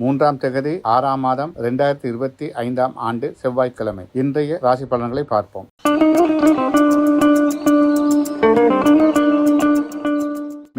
மூன்றாம் தேதி ஆறாம் மாதம் இரண்டாயிரத்தி இருபத்தி ஐந்தாம் ஆண்டு செவ்வாய்க்கிழமை. இன்றைய ராசி பலன்களை பார்ப்போம்.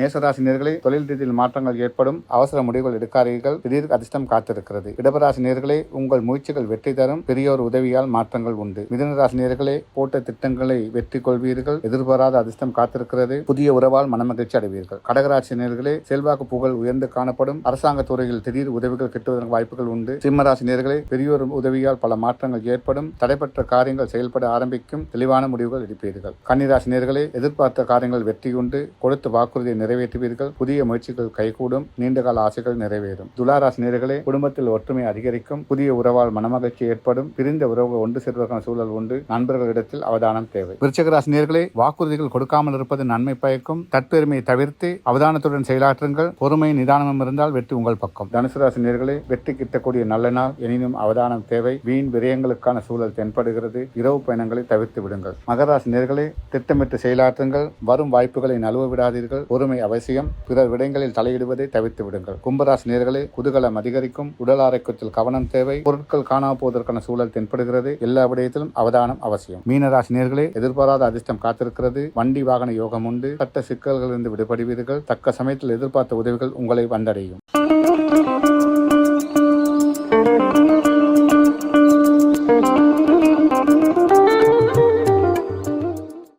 மேசராசினியர்களே தொழில் ரீதியில் மாற்றங்கள் ஏற்படும் அவசர முடிவுகள் எடுக்காதீர்கள். திடீர் அதிர்ஷ்டம் காத்திருக்கிறது. இடபராசினியர்களே உங்கள் முயற்சிகள் வெற்றி தரும். பெரியோர் உதவியால் மாற்றங்கள் உண்டு. மிதனராசினியர்களே போட்ட திட்டங்களை வெற்றி கொள்வீர்கள். எதிர்பாராத அதிர்ஷ்டம் காத்திருக்கிறது. புதிய உறவால் மனமகிழ்ச்சி அடைவீர்கள். கடகராசினியர்களே செல்வாக்கு புகழ் உயர்ந்து காணப்படும். அரசாங்க துறையில் திடீர் உதவிகள் கிட்டுவதற்கு வாய்ப்புகள் உண்டு. சிம்மராசினியர்களே பெரியோர் உதவியால் பல மாற்றங்கள் ஏற்படும். தடைப்பட்ட காரியங்கள் செயல்பட ஆரம்பிக்கும். தெளிவான முடிவுகள் எடுப்பீர்கள். கன்னிராசினியர்களே எதிர்பார்த்த காரியங்கள் வெற்றியுண்டு. கொடுத்த வாக்குறுதியை நிறைவேற்றுவீர்கள். புதிய முயற்சிகள் கைகூடும். நீண்டகால ஆசைகள் நிறைவேறும். துளாராசினியர்களே குடும்பத்தில் ஒற்றுமை அதிகரிக்கும். புதிய உறவால் மனமகிழ்ச்சி ஏற்படும். பிரிந்த உறவுகள் ஒன்று சேர்வதற்கான சூழல் உண்டு. நண்பர்களிடத்தில் அவதானம் தேவை. விருச்சகராசினியர்களே வாக்குறுதிகள் கொடுக்காமல் இருப்பது நன்மை பயக்கும். தற்பெருமையை தவிர்த்து அவதானத்துடன் செயலாற்றுங்கள். பொறுமை நிதானமும் இருந்தால் வெற்றி உங்கள் பக்கம். தனுசு நேர்களே வெற்றி கிட்டக்கூடிய நல்ல நாள். எனினும் அவதானம் தேவை. வீண் விரயங்களுக்கான சூழல் தென்படுகிறது. இரவு பயணங்களை தவிர்த்து விடுங்கள். மகராசி நேர்களே திட்டமிட்டு செயலாற்றுங்கள். வரும் வாய்ப்புகளை நழுவ விடாதீர்கள். பொறுமை அவசியம். பிறர் விடயங்களில் தலையிடுவதை தவிர்த்து விடுங்கள். கும்பராசி நேர்களை குதூகலம் அதிகரிக்கும். உடல் ஆரோக்கியத்தில் கவனம் தேவை. பொருட்கள் காணா போவதற்கான சூழல் தென்படுகிறது. எல்லா விடயத்திலும் அவதானம் அவசியம். மீனராசி நேர்களே எதிர்பாராத அதிர்ஷ்டம் காத்திருக்கிறது. வண்டி வாகன யோகம் உண்டு. சட்ட சிக்கல்களிலிருந்து விடுபடுவீர்கள். தக்க சமயத்தில் எதிர்பார்த்த உதவிகள் உங்களை வந்தடையும்.